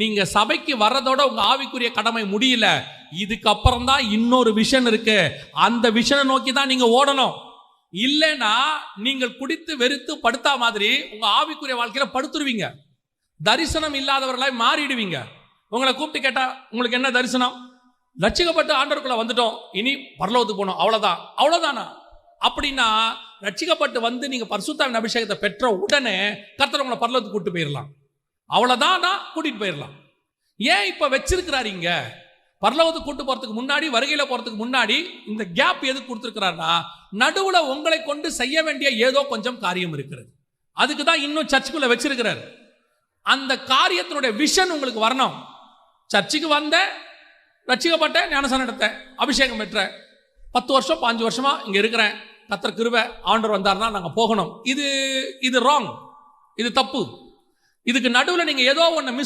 நீங்க சபைக்கு வர்றதோட உங்க ஆவிக்குரிய கடமை முடியல. இதுக்கப்புறம் தான் இன்னொரு விஷன் இருக்கு. அந்த விஷனை நோக்கி தான் நீங்க ஓடணும். இல்லைன்னா நீங்கள் குடித்து வெறுத்து படுத்தா மாதிரி உங்க ஆவிக்குரிய வாழ்க்கையில படுத்துருவீங்க. தரிசனம் இல்லாதவர்களாய் மாறிடுவீங்க. உங்களை கூப்பிட்டு கேட்டா உங்களுக்கு என்ன தரிசனம்? ரட்சிக்கப்பட்டு ஆண்டவருக்குள்ள வந்துட்டோம். இனி பரலோகத்துக்கு போகணும். அவ்வளவுதான். அவ்வளவுதானா? அப்படின்னா ரட்சிக்கப்பட்டு வந்து நீங்க பரிசுத்தாவின் அபிஷேகத்தை பெற்ற உடனே கர்த்தர் உங்களை பரலோகத்துக்கு கூட்டு போயிடலாம் அவ்வளோதான் நான் கூட்டிகிட்டு போயிடலாம் ஏன் இப்போ வச்சிருக்கிறாரு இங்கே? பரலோகத்துக்கு கூட்டு போகிறதுக்கு முன்னாடி வருகையில் போகிறதுக்கு முன்னாடி இந்த கேப் எதுக்கு கொடுத்துருக்கிறாருன்னா நடுவில் உங்களை கொண்டு செய்ய வேண்டிய ஏதோ கொஞ்சம் காரியம் இருக்கிறது. அதுக்கு தான் இன்னும் சர்ச்சுக்குள்ள வச்சிருக்கிறாரு. அந்த காரியத்தினுடைய விஷன் உங்களுக்கு வரணும். சர்ச்சுக்கு வந்த ரட்சிக்கப்பட்ட ஞானசானம் எடுத்தேன் அபிஷேகம் பெற்றேன் பத்து வருஷம் பாஞ்சு வருஷமா இங்கே இருக்கிறேன். கத்தர் கிருவை ஆண்டர் வந்தார்னா நாங்கள் போகணும். இது இது ராங் இது தப்பு. இதுக்கு நடுவில் நீங்க ஏதோ ஒன்று மிஸ்